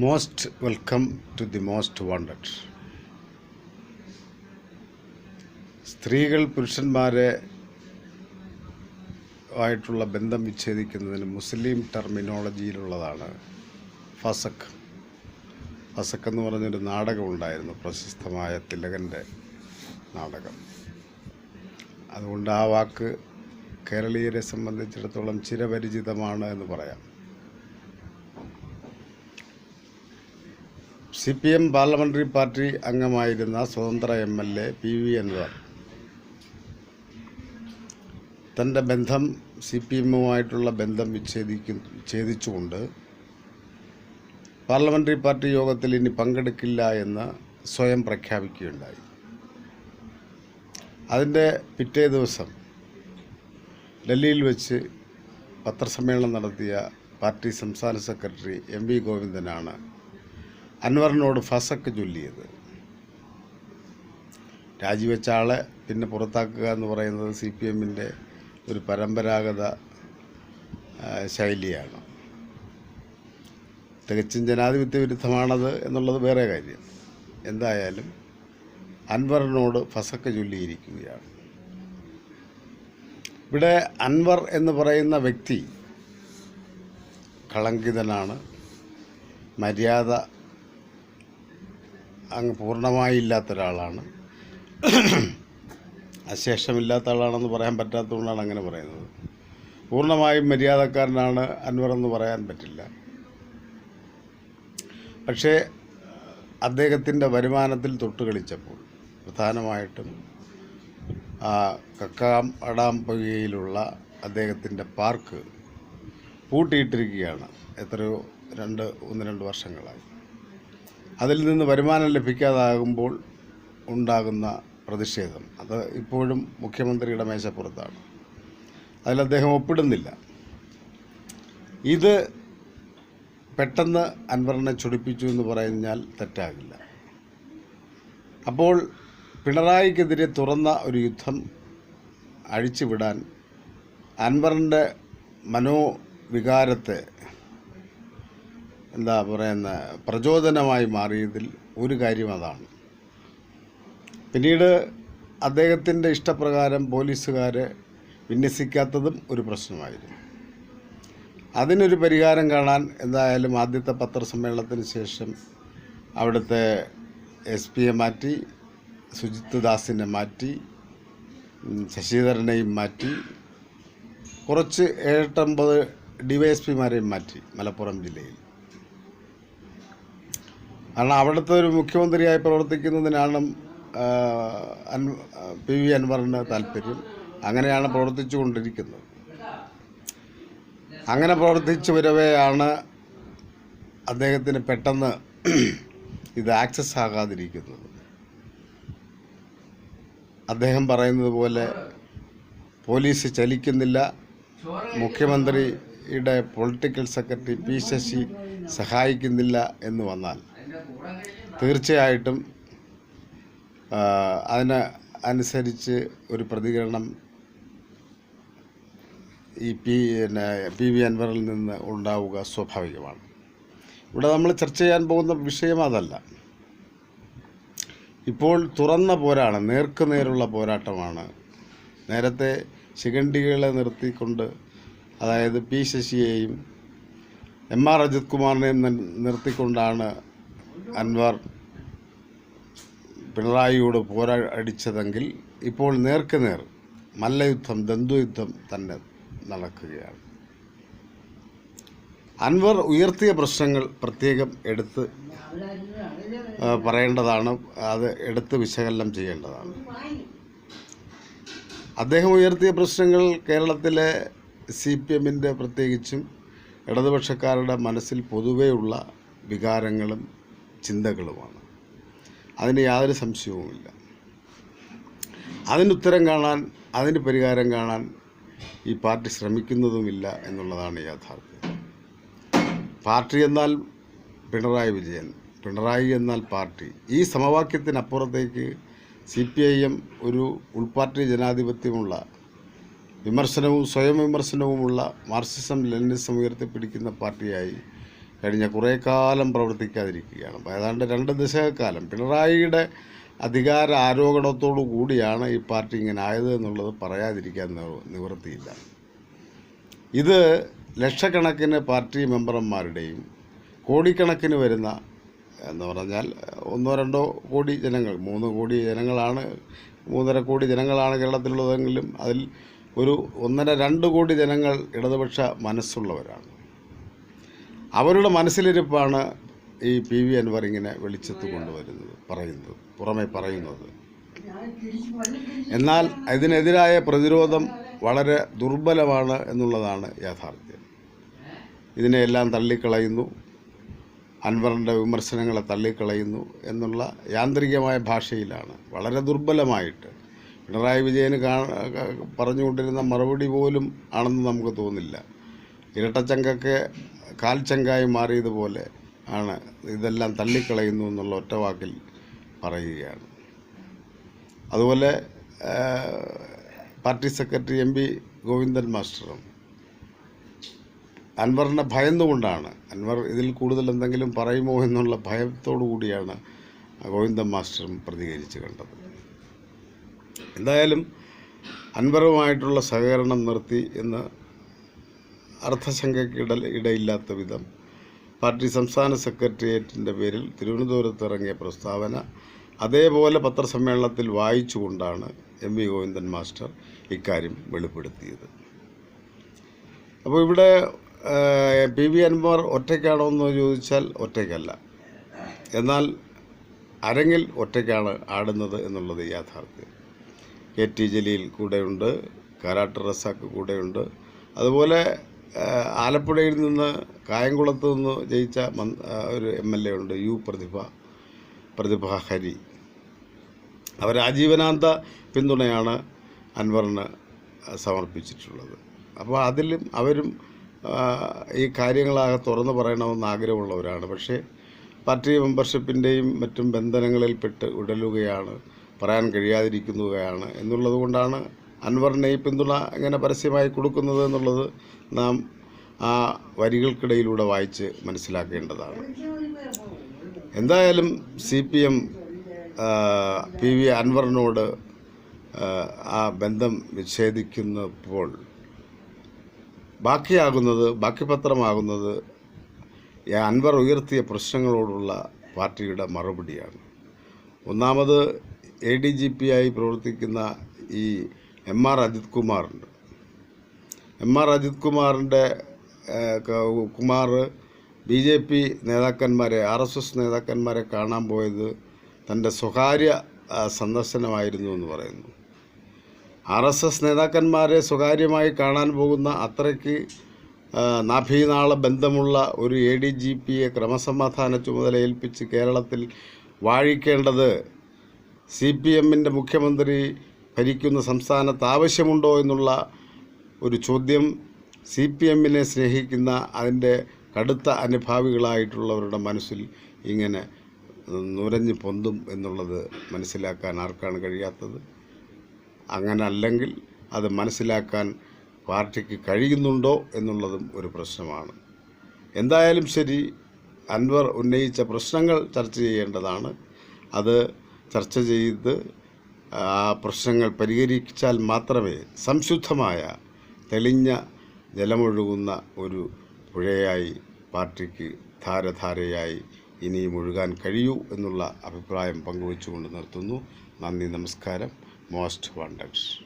Most welcome to the most wanted സ്ത്രീകൾ പുരുഷന്മാരെ ആയിട്ടുള്ള ബന്ധം വിച്ഛേദിക്കുന്നതിന് മുസ്ലിം ടെർമിനോളജിയിലുള്ളതാണ് ഫസക്ക് ഫസക്ക് എന്ന് പറഞ്ഞൊരു നാടകം ഉണ്ടായിരുന്നു പ്രശസ്തമായ തിലകന്റെ നാടകം. അതുകൊണ്ട് ആ വാക്ക് കേരളീയരെ സംബന്ധിച്ചിടത്തോളം ചിരപരിചിതമാണ് എന്ന് പറയാം. C P M parliamentary party അംഗമായിരുന്ന സ്വതന്ത്ര M L A P V Anvar. തന്റെ ബന്ധം സി പി എമ്മുമായിട്ടുള്ള ബന്ധം വിച്ഛേദിക്കും വിച്ഛേദിച്ചുകൊണ്ട് പാർലമെന്ററി പാർട്ടി യോഗത്തിൽ ഇനി പങ്കെടുക്കില്ല എന്ന് സ്വയം പ്രഖ്യാപിക്കുകയുണ്ടായി. അതിന്റെ പിറ്റേ ദിവസം ഡൽഹിയിൽ വെച്ച് പത്രസമ്മേളനം നടത്തിയ പാർട്ടി സംസ്ഥാന സെക്രട്ടറി എം വി ഗോവിന്ദനാണ് അൻവറിനോട് ഫസക്ക് ചൊല്ലിയത്. രാജിവെച്ച ആളെ പിന്നെ പുറത്താക്കുക എന്ന് പറയുന്നത് സി പി എമ്മിന്റെ ഒരു പരമ്പരാഗത ശൈലിയാണ്. തികച്ചും ജനാധിപത്യ വിരുദ്ധമാണത് എന്നുള്ളത് വേറെ കാര്യം. എന്തായാലും അൻവറിനോട് ഫസക്ക് ചൊല്ലിയിരിക്കുകയാണ്. ഇവിടെ അൻവർ എന്ന് പറയുന്ന വ്യക്തി കളങ്കിതനാണ്. മര്യാദ അങ്ങ് പൂർണമായി ഇല്ലാത്ത ഒരാളാണ് അശേഷമില്ലാത്ത ആളാണെന്ന് പറയാൻ പറ്റാത്തതുകൊണ്ടാണ് അങ്ങനെ പറയുന്നത്. പൂർണമായും മര്യാദക്കാരനാണ് അൻവർ എന്ന് പറയാൻ പറ്റില്ല. പക്ഷേ അദ്ദേഹത്തിന്റെ വരുമാനത്തിൽ തൊട്ട് കളിച്ചപ്പോൾ പ്രധാനമായിട്ടും കക്കാം അടാമ്പുകയിലുള്ള അദ്ദേഹത്തിന്റെ പാർക്ക് പൂട്ടിയിട്ടിരിക്കുകയാണ്. എത്രയോ രണ്ട് ഒന്ന് രണ്ട് വർഷങ്ങളായി. അതിൽ നിന്ന് വരുമാനം ലഭിക്കാതാകുമ്പോൾ ഉണ്ടാകുന്ന പ്രതിഷേധം. അത് ഇപ്പോഴും മുഖ്യമന്ത്രിയുടെ മേശപ്പുറത്താണ്. അതിൽ അദ്ദേഹം ഒപ്പിടുന്നില്ല. ഇത് പെട്ടെന്ന് അൻവറിനെ ചൊടിപ്പിച്ചു എന്ന് പറഞ്ഞാൽ തെറ്റാകില്ല. അപ്പോൾ പിണറായിക്കെതിരെ തുറന്ന ഒരു യുദ്ധം അഴിച്ചുവിടാൻ അൻവറിന്റെ മനോവികാരത്തെ എന്താ പറയുന്ന പ്രചോദനമായി മാറിയതിൽ ഒരു കാര്യം അതാണ്. പിന്നീട് അദ്ദേഹത്തിന്റെ ഇഷ്ടപ്രകാരം പോലീസുകാരെ വിന്യസിക്കാത്തതും ഒരു പ്രശ്നമായിരുന്നു. അതിനൊരു പരിഹാരം കാണാൻ എന്തായാലും ആദ്യത്തെ പത്രസമ്മേളനത്തിന് ശേഷം അവിടുത്തെ എസ് പിയെ മാറ്റി സുജിത് ദാസിനെ മാറ്റി ശശിധരനെയും മാറ്റി കുറച്ച് ഏഴെട്ടൊമ്പത് ഡി വൈ എസ് പിമാരെയും മാറ്റി മലപ്പുറം ജില്ലയിൽ. കാരണം അവിടുത്തെ ഒരു മുഖ്യമന്ത്രിയായി പ്രവർത്തിക്കുന്നതിനാണ് പി വി അൻവറിന് താല്പര്യം. അങ്ങനെയാണ് പ്രവർത്തിച്ചു കൊണ്ടിരിക്കുന്നത്. അങ്ങനെ പ്രവർത്തിച്ചു വരവെയാണ് അദ്ദേഹത്തിന് പെട്ടെന്ന് ഇത് ആക്സസ് ആകാതിരിക്കുന്നത്. അദ്ദേഹം പറയുന്നത് പോലെ പോലീസ് ചലിക്കുന്നില്ല. മുഖ്യമന്ത്രിയുടെ പൊളിറ്റിക്കൽ സെക്രട്ടറി പി ശശി സഹായിക്കുന്നില്ല എന്ന് വന്നാൽ തീർച്ചയായിട്ടും അതിന് അനുസരിച്ച് ഒരു പ്രതികരണം ഈ പി പിന്നെ പി വി അൻവറിൽ നിന്ന് ഉണ്ടാവുക സ്വാഭാവികമാണ്. ഇവിടെ നമ്മൾ ചർച്ച ചെയ്യാൻ പോകുന്ന വിഷയം അതല്ല. ഇപ്പോൾ തുറന്ന പോരാണ് നേർക്കുനേരുള്ള പോരാട്ടമാണ്. നേരത്തെ ശിഖണ്ഡികളെ നിർത്തിക്കൊണ്ട് അതായത് പി ശശിയെയും എം ആർ അജിത് കുമാറിനെയും നിർത്തിക്കൊണ്ടാണ് അൻവർ പിണറായിയോട് പോരാടിച്ചതെങ്കിൽ ഇപ്പോൾ നേർക്ക് നേർ മല്ലയുദ്ധം ദന്തുയുദ്ധം തന്നെ നടക്കുകയാണ്. അൻവർ ഉയർത്തിയ പ്രശ്നങ്ങൾ പ്രത്യേകം എടുത്ത് പറയേണ്ടതാണ്. അത് എടുത്ത് വിശകലനം ചെയ്യേണ്ടതാണ്. അദ്ദേഹം ഉയർത്തിയ പ്രശ്നങ്ങൾ കേരളത്തിലെ സി പി എമ്മിന്റെ പ്രത്യേകിച്ചും ഇടതുപക്ഷക്കാരുടെ മനസ്സിൽ പൊതുവെയുള്ള വികാരങ്ങളും ചിന്തകളുമാണ്. അതിന് യാതൊരു സംശയവുമില്ല. അതിനുത്തരം കാണാൻ അതിന് പരിഹാരം കാണാൻ ഈ പാർട്ടി ശ്രമിക്കുന്നതുമില്ല എന്നുള്ളതാണ് യാഥാർത്ഥ്യം. പാർട്ടി എന്നാൽ പിണറായി വിജയൻ പിണറായി എന്നാൽ പാർട്ടി. ഈ സമവാക്യത്തിനപ്പുറത്തേക്ക് സി പി ഐ എം ഒരു ഉൾപാർട്ടി ജനാധിപത്യമുള്ള വിമർശനവും സ്വയം വിമർശനവുമുള്ള മാർക്സിസം ലെനിനിസം ഉയർത്തിപ്പിടിക്കുന്ന പാർട്ടിയായി കഴിഞ്ഞ കുറേ കാലം പ്രവർത്തിക്കാതിരിക്കുകയാണ്. ഏതാണ്ട് രണ്ട് ദശകക്കാലം പിണറായിയുടെ അധികാര ആരോപണത്തോടു കൂടിയാണ് ഈ പാർട്ടി ഇങ്ങനെ ആയത് എന്നുള്ളത് പറയാതിരിക്കാൻ നിവ- നിവൃത്തിയില്ല. ഇത് ലക്ഷക്കണക്കിന് പാർട്ടി മെമ്പർമാരുടെയും കോടിക്കണക്കിന് വരുന്ന എന്ന് പറഞ്ഞാൽ ഒന്നോ രണ്ടോ കോടി ജനങ്ങൾ മൂന്ന് കോടി ജനങ്ങളാണ് മൂന്നര കോടി ജനങ്ങളാണ് കേരളത്തിലുള്ളതെങ്കിലും അതിൽ ഒരു ഒന്നര രണ്ട് കോടി ജനങ്ങൾ ഇടതുപക്ഷ മനസ്സുള്ളവരാണ്. അവരുടെ മനസ്സിലിരിപ്പാണ് ഈ പി വി അൻവർ ഇങ്ങനെ വെളിച്ചത്ത് കൊണ്ടുവരുന്നത് പറയുന്നത് പുറമെ പറയുന്നത്. എന്നാൽ ഇതിനെതിരായ പ്രതിരോധം വളരെ ദുർബലമാണ് എന്നുള്ളതാണ് യാഥാർത്ഥ്യം. ഇതിനെയെല്ലാം തള്ളിക്കളയുന്നു അൻവറിന്റെ വിമർശനങ്ങളെ തള്ളിക്കളയുന്നു എന്നുള്ള യാന്ത്രികമായ ഭാഷയിലാണ്. വളരെ ദുർബലമായിട്ട്. പിണറായി വിജയന് കാ പറഞ്ഞുകൊണ്ടിരുന്ന മറുപടി പോലും ആണെന്ന് നമുക്ക് തോന്നില്ല. ഇരട്ടച്ചങ്കൊക്കെ കാൽച്ചങ്കായി മാറിയതുപോലെ ആണ് ഇതെല്ലാം തള്ളിക്കളയുന്നു എന്നുള്ള ഒറ്റ വാക്കിൽ പറയുകയാണ്. അതുപോലെ party secretary M P Govindan മാസ്റ്ററും അൻവറിനെ ഭയന്നുകൊണ്ടാണ് അൻവർ ഇതിൽ കൂടുതൽ എന്തെങ്കിലും പറയുമോ എന്നുള്ള ഭയത്തോടു കൂടിയാണ് ഗോവിന്ദൻ മാസ്റ്ററും പ്രതികരിച്ചു കണ്ടത്. എന്തായാലും അൻവറുമായിട്ടുള്ള സഹകരണം നിർത്തി എന്ന് അർത്ഥശങ്കയ്ക്ക് ഇട ഇടയില്ലാത്ത വിധം പാർട്ടി സംസ്ഥാന സെക്രട്ടേറിയറ്റിന്റെ പേരിൽ തിരുവനന്തപുരത്ത് ഇറങ്ങിയ പ്രസ്താവന അതേപോലെ പത്രസമ്മേളനത്തിൽ വായിച്ചുകൊണ്ടാണ് എം വി ഗോവിന്ദൻ മാസ്റ്റർ ഇക്കാര്യം വെളിപ്പെടുത്തിയത്. അപ്പോൾ ഇവിടെ പി വി അൻവർ ഒറ്റയ്ക്കാണോ എന്ന് ചോദിച്ചാൽ ഒറ്റയ്ക്കല്ല. എന്നാൽ അരങ്ങിൽ ഒറ്റയ്ക്കാണ് ആടുന്നത് എന്നുള്ളത് യാഥാർത്ഥ്യം. കെ ടി ജലീൽ കൂടെയുണ്ട് കാരാട്ട് റസാക്ക് കൂടെയുണ്ട്. അതുപോലെ ആലപ്പുഴയിൽ നിന്ന് കായംകുളത്ത് നിന്ന് ജയിച്ച ഒരു എം എൽ എ ഉണ്ട് യു പ്രതിഭ പ്രതിഭ ഹരി. അവർ ആജീവനാന്ത പിന്തുണയാണ് അൻവറിന് സമർപ്പിച്ചിട്ടുള്ളത്. അപ്പോൾ അതിലും അവരും ഈ കാര്യങ്ങളാകെ തുറന്നു പറയണമെന്ന് ആഗ്രഹമുള്ളവരാണ്. പക്ഷേ പാർട്ടി മെമ്പർഷിപ്പിന്റെയും മറ്റും ബന്ധനങ്ങളിൽപ്പെട്ട് ഉടലുകയാണ് പറയാൻ കഴിയാതിരിക്കുകയാണ് എന്നുള്ളത് കൊണ്ടാണ് അൻവറിനെ ഈ പിന്തുണ ഇങ്ങനെ പരസ്യമായി കൊടുക്കുന്നത് എന്നുള്ളത് നാം ആ വരികൾക്കിടയിലൂടെ വായിച്ച് മനസ്സിലാക്കേണ്ടതാണ്. എന്തായാലും C P M P V അൻവറിനോട് ആ, ബന്ധം വിച്ഛേദിക്കുന്നപ്പോൾ ബാക്കിയാകുന്നത് ബാക്കി പത്രമാകുന്നത് അൻവർ ഉയർത്തിയ പ്രശ്നങ്ങളോടുള്ള പാർട്ടിയുടെ മറുപടിയാണ്. ഒന്നാമത് എ ഡി ജി പി ആയി പ്രവർത്തിക്കുന്ന ഈ എം ആർ അജിത് കുമാറുണ്ട് എം ആർ അജിത് കുമാറിന്റെ കുമാർ ബി ജെ പി നേതാക്കന്മാരെ ആർ എസ് എസ് നേതാക്കന്മാരെ കാണാൻ പോയത് തന്റെ സ്വകാര്യ സന്ദർശനമായിരുന്നു എന്ന് പറയുന്നു. ആർ എസ് എസ് നേതാക്കന്മാരെ സ്വകാര്യമായി കാണാൻ പോകുന്ന അത്രയ്ക്ക് നാഭീനാള ബന്ധമുള്ള ഒരു എ ഡി ജി പിയെ ക്രമസമാധാന ചുമതല ഏൽപ്പിച്ച് കേരളത്തിൽ വാഴിക്കേണ്ടത് സി പി എമ്മിന്റെ മുഖ്യമന്ത്രി ഭരിക്കുന്ന സംസ്ഥാനത്ത് ആവശ്യമുണ്ടോ എന്നുള്ള ഒരു ചോദ്യം സി പി എമ്മിനെ സ്നേഹിക്കുന്ന അതിന്റെ കടുത്ത അനുഭാവികളായിട്ടുള്ളവരുടെ മനസ്സിൽ ഇങ്ങനെ നുരഞ്ഞു പൊന്തും എന്നുള്ളത് മനസ്സിലാക്കാൻ ആർക്കാണ് കഴിയാത്തത്? അങ്ങനെ അല്ലെങ്കിൽ അത് മനസ്സിലാക്കാൻ പാർട്ടിക്ക് കഴിയുന്നുണ്ടോ എന്നുള്ളതും ഒരു പ്രശ്നമാണ്. എന്തായാലും ശരി അൻവർ ഉന്നയിച്ച പ്രശ്നങ്ങൾ ചർച്ച ചെയ്യേണ്ടതാണ്. അത് ചർച്ച ചെയ്ത് പ്രശ്നങ്ങൾ പരിഹരിച്ചാൽ മാത്രമേ സംശുദ്ധമായ തെളിഞ്ഞ ജലമൊഴുകുന്ന ഒരു പുഴയായി പാർട്ടിക്ക് ധാരധാരയായി ഇനിയും ഒഴുകാൻ കഴിയൂ എന്നുള്ള അഭിപ്രായം പങ്കുവച്ചുകൊണ്ട് നിർത്തുന്നു. നന്ദി നമസ്കാരം. Most wanted.